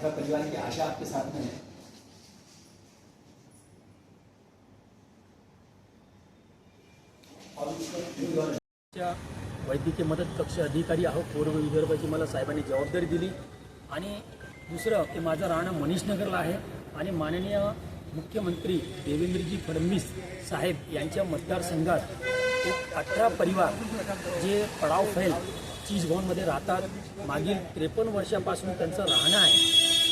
आपका परिवार की आशा आपके साथ में है। वैद्यकीय मदत कक्ष अधिकारी आहो पूर्व विदर्भाची मला साहेबांनी जबाबदारी दिली. आणि दुसरं की माझं राहणं मनीषनगरला आहे आणि माननीय मुख्यमंत्री देवेंद्रजी फडणवीस साहेब यांच्या मतदारसंघात एक अठरा परिवार जे पडाव फैल चीज भवनमध्ये राहतात. मागील त्रेपन्न वर्षापासून त्यांचं राहणं आहे.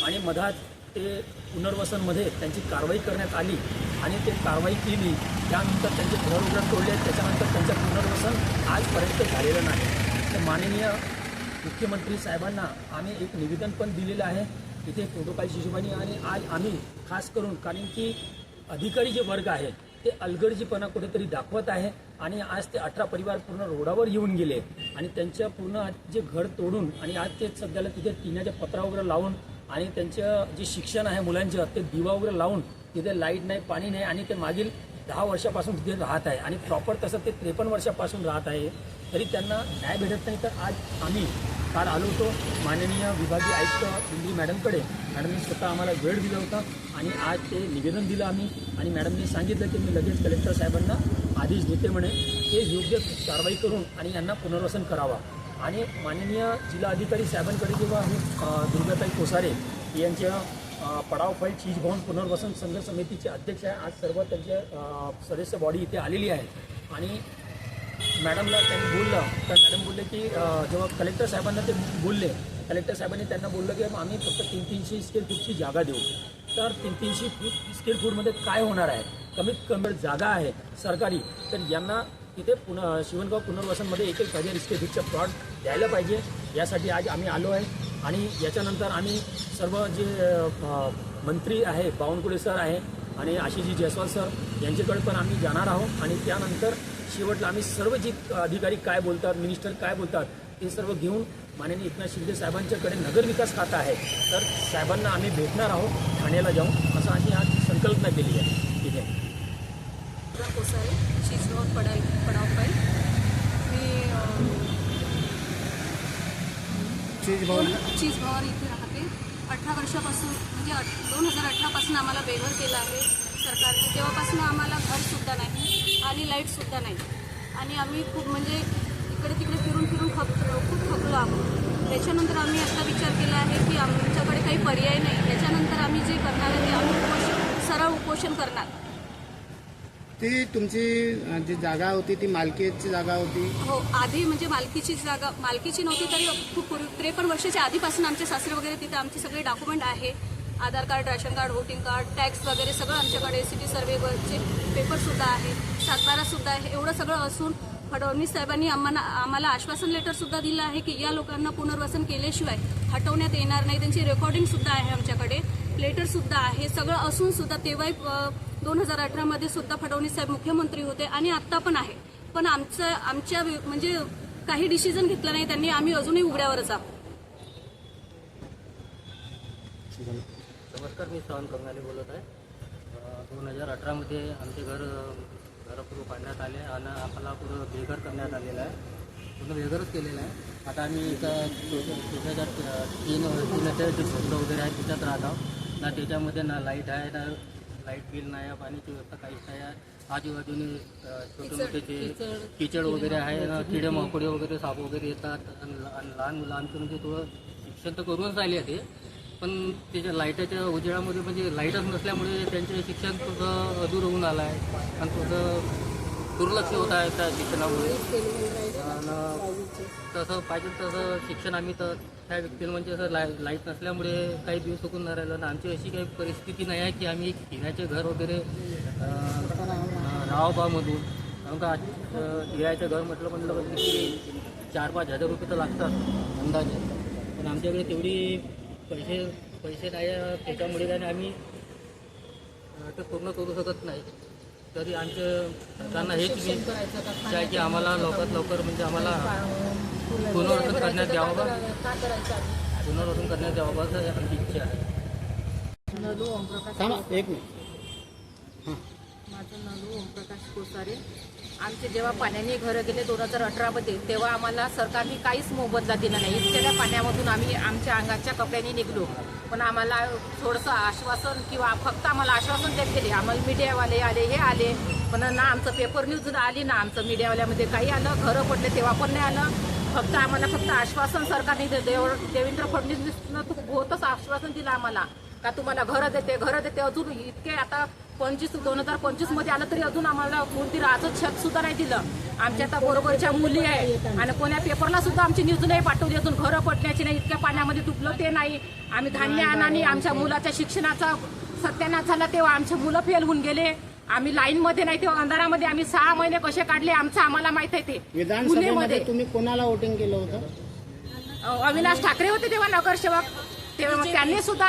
आणि मधात ते पुनर्वसनमध्ये त्यांची कारवाई करण्यात आली आणि ते कारवाई केली. त्यानंतर त्यांचे घर उघड तोडले. त्याच्यानंतर त्यांचं पुनर्वसन आजपर्यंत झालेलं नाही. तर माननीय मुख्यमंत्री साहेबांना आम्ही एक निवेदन पण दिलेलं आहे. इथे प्रोटोकॉल शिशोबानी आणि आज आम्ही खास करून कारण की अधिकारी जे वर्ग आहेत ते अलगर्जीपणा कुठेतरी दाखवत आहे आणि आज ते अठरा परिवार पूर्ण रोडावर येऊन गेले आणि त्यांच्या पूर्ण जे घर तोडून आणि आज ते सध्याला तिथे टिण्याच्या पत्रा वगैरे लावून आणि त्यांचं जे शिक्षण आहे मुलांचं ते दिवा वगैरे लावून तिथे लाइट नाही पाणी नाही आणि ते मागील दहा वर्षापासून तिथे राहत आहे आणि प्रॉपर तसं ते त्रेपन्न वर्षापासून राहत आहे तरी त्यांना न्याय भेटत नाही. तर आज आम्ही काल आलो होतो माननीय विभागीय आयुक्त दिल्ली मॅडमकडे. मॅडमने स्वतः आम्हाला वेळ दिला होता आणि आज ते निवेदन दिलं आम्ही आणि मॅडमने सांगितलं की मी लगेच कलेक्टर साहेबांना आदेश देते म्हणे. ते योग्य कारवाई करून आणि यांना पुनर्वसन करावा. आणि माननीय जिल्हाधिकारी साहेबांकडे किंवा आम्ही दुर्गाताई कोसारे यांच्या पडाव फाईल चीज भवन पुनर्वसन संघ समितीचे अध्यक्ष आहे. आज सर्व त्यांचे सदस्य बॉडी इथे आलेली आहे आणि मॅडमला त्यांनी बोललं तर मॅडम बोलले की जेव्हा कलेक्टर साहेबांना ते बोलले कलेक्टर साहेबांनी त्यांना बोललं की आम्ही फक्त तीन तीनशे स्केल फूटची जागा देऊ. तर तीन तीनशे फूट स्केल फूटमध्ये काय होणार आहे? कमीत कमी जागा आहे सरकारी. तर यांना तिथे पुन शिवणगाव पुनर्वसनमध्ये एक एक हजार स्केल फूटचा प्लॉट द्यायला पाहिजे. यासाठी आज आम्ही आलो आहे. आणि याच्यानंतर आम्ही सर्व जे मंत्री आहे बावनकुळे सर आहे आणि आशिषजी जयस्वाल सर यांच्याकडे पण आम्ही जाणार आहोत. आणि त्यानंतर शेवटला आम्ही सर्व जी अधिकारी काय बोलतात मिनिस्टर काय बोलतात ते सर्व घेऊन माननीय एकनाथ शिंदे साहेबांच्याकडे नगरविकास खाता आहे. तर साहेबांना आम्ही भेटणार आहोत ठाण्याला जाऊन. असं आम्ही आज संकल्पना केली आहे. ठीक आहे. रुद्रा कोसारे शिजगाव पडाव पडाव पाय मी चीज भवन इथे राहते. अठरा वर्षापासून म्हणजे दोन हजार अठरापासून आम्हाला बेघर केलं आहे सरकारने. तेव्हापासून आम्हाला घरसुद्धा नाही आणि लाईटसुद्धा नाही. आणि आम्ही खूप म्हणजे इकडे तिकडे फिरून फिरून खप खूप थकलो आहोत. त्याच्यानंतर आम्ही आता विचार केला आहे की आमच्याकडे काही पर्याय नाही. त्याच्यानंतर आम्ही जे करणार आहे ते आम्ही उपोषण सरळ उपोषण करणार. ती तुमची जी जागा होती ती मालकीची जागा होती? हो आधी म्हणजे मालकीची जागा मालकीची नव्हती तरी खूप त्रेपन्न वर्षाच्या आधीपासून आमचे सासरे वगैरे तिथे आमचे सगळे डॉक्युमेंट आहे. Aadhaar card ration card voting card tax वगैरे सगळं आमच्याकडे सिटी सर्वेचे पेपरसुद्धा आहे. सातबारासुद्धा आहे. एवढं सगळं असून फडणवीस साहेबांनी आम्हाला आम्हाला आश्वासन लेटरसुद्धा दिलं आहे की या लोकांना पुनर्वसन केल्याशिवाय हटवण्यात येणार नाही. त्यांची रेकॉर्डिंगसुद्धा आहे आमच्याकडे. लेटरसुद्धा आहे. सगळं असून सुद्धा तेव्हाही दोन हजार अठरामध्ये सुद्धा फडणवीस साहेब मुख्यमंत्री होते आणि आत्ता पण आहे. पण आमचं आमच्या म्हणजे काही डिसिजन घेतलं नाही त्यांनी आम्ही अजूनही उघड्यावरच आहोत. नमस्कार मी सहन कंगाले बोलत आहे. दोन हजार अठरामध्ये आमचे घर घरं पाडण्यात आले आणि आम्हाला पूर्ण बेघर करण्यात आलेलं आहे. पूर्ण बेघरच केलेलं आहे. आता आम्ही एका छोट्याच्या तीन तीन हजार जे झोपडं वगैरे आहे त्याच्यात राहत आहोत. ना त्याच्यामध्ये ना लाइट आहे ना लाइट बिल नाही आहे पाण्याची व्यवस्था काहीच नाही आहे. आजूबाजूने छोटे मोठे जे किचड वगैरे आहे ना किडे मकोडे वगैरे साप वगैरे येतात. आणि ल- आणि लहान मुलं आमचं म्हणजे थोडं शिक्षण तर करूनच राहिले ते. पण त्याच्या लाईटाच्या उजेडामध्ये म्हणजे लाईटच नसल्यामुळे त्यांचे शिक्षण थोडं अधूर होऊन आलं आहे. आणि थोडं दुर्लक्ष होत आहे त्या शिक्षणामुळे. आणि तसं पाहिजे तसं शिक्षण आम्ही तर त्या व्यक्तीला म्हणजे असं लाई लाइट नसल्यामुळे काही दिवस चुकून नाही राहिलं. आणि आमची अशी काही परिस्थिती नाही आहे की आम्ही पिण्याचे घर वगैरे रावबामधून कारण का दिरायचं घर म्हटलं म्हटलं म्हणजे की चार पाच हजार रुपये तर लागतात अंदाजे. पण आमच्याकडे तेवढी पैसे पैसे नाही आहे, त्याच्यामुळे आणि आम्ही ते पूर्ण करू शकत नाही. तरी आमच्या सरकारनं हेच आहे की आम्हाला लवकरात लवकर म्हणजे आम्हाला पुनर्वसन करण्यात यावं बा. पुनर्वसन करण्यात यावं बा असं आमची इच्छा आहे. नलू ओमप्रकाश थांबा एक मिनिट. माझं नलू ओमप्रकाश कोसारे. आमचे जेव्हा पाण्याने घरं गेले दोन हजार अठरामध्ये तेव्हा आम्हाला सरकारने काहीच मोबदला दिला नाही. इतक्या पाण्यामधून आम्ही आमच्या अंगाच्या कपड्यांनी निघलो. पण आम्हाला थोडंसं आश्वासन किंवा फक्त आम्हाला आश्वासन देत गेले. आम्हाला मीडियावाले आले हे आले. पण ना आमचं पेपर न्यूज आली ना आमचं मीडियावाल्यामध्ये काही आलं घरं पडले तेव्हा पण नाही आलं. फक्त आम्हाला फक्त आश्वासन सरकारने दे- देव देवेंद्र फडणवीसनं तू होतच आश्वासन दिलं आम्हाला. का तुम्हाला घरं देते घरं देते अजून इतके आता पंचवीस दोन हजार पंचवीसमध्ये आलं तरी अजून आम्हाला कोणती राहतं छत सुद्धा नाही दिलं. आमच्या आता बरोबरच्या मुली आहे आणि कोण्या पेपरला सुद्धा आमची न्यूज नाही पाठवली अजून. घरं पडण्याची नाही इतक्या पाण्यामध्ये डुबलं ते नाही. आम्ही धान्य आणि आमच्या मुलाच्या शिक्षणाचा सत्यानाश झाला तेव्हा आमचे मुलं फेल होऊन गेले. आम्ही लाईन मध्ये नाही तेव्हा अंधारामध्ये आम्ही सहा महिने कसे काढले आमचं आम्हाला माहीत आहे ते. विधानसभेमध्ये तुम्ही कोणाला वोटिंग केलं होतं? अविनाश ठाकरे होते तेव्हा नगरसेवक. त्यांनी सुद्धा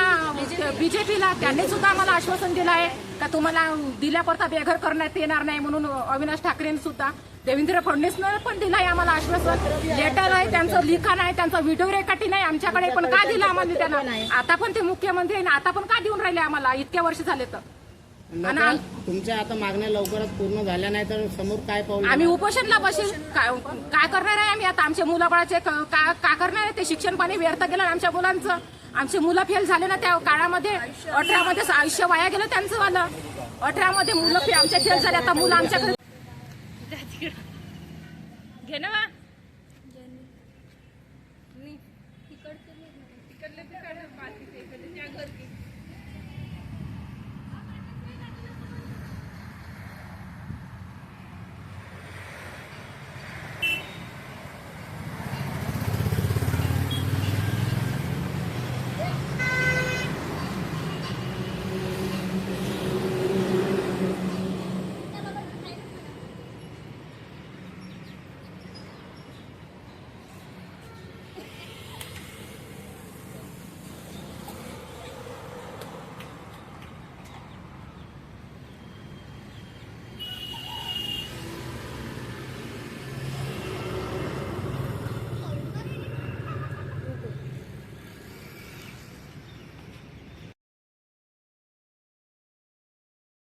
बीजेपीला त्यांनी सुद्धा आम्हाला आश्वासन दिलं आहे का तुम्हाला दिल्याकरता बेघर करण्यात येणार नाही म्हणून अविनाश ठाकरेंनी सुद्धा देवेंद्र फडणवीसनं पण दिलं आहे आम्हाला आश्वासन. लेटर आहे त्यांचं लिखाण आहे त्यांचा व्हिडिओ रेकॉर्डी नाही आमच्याकडे पण का दिलं आम्हाला? त्यांना आता पण ते मुख्यमंत्री आहे ना आता पण का देऊन राहिले आम्हाला? इतक्या वर्ष झाले तर. तुमच्या आता मागण्या लवकरच पूर्ण झाल्या नाही तर समोर काय पाऊल आम्ही उपोषणला बसेल. काय काय करणार आहे आम्ही आता? आमच्या मुलाबाळाचे क- का का करणार आहे ते? शिक्षण पाणी व्यर्थ गेलं आमच्या मुलांचं. आमचे मुलं फेल झाले ना त्या काळामध्ये. अठरामध्ये आयुष्य वाया गेलं त्यांचं वालं. अठरामध्ये मुलं फे- आमच्या फेल झाले. आता मुलं आमच्याकडे घे ना वा. तिकडले तिकडे, बाकीचे इकडे, त्या घरची.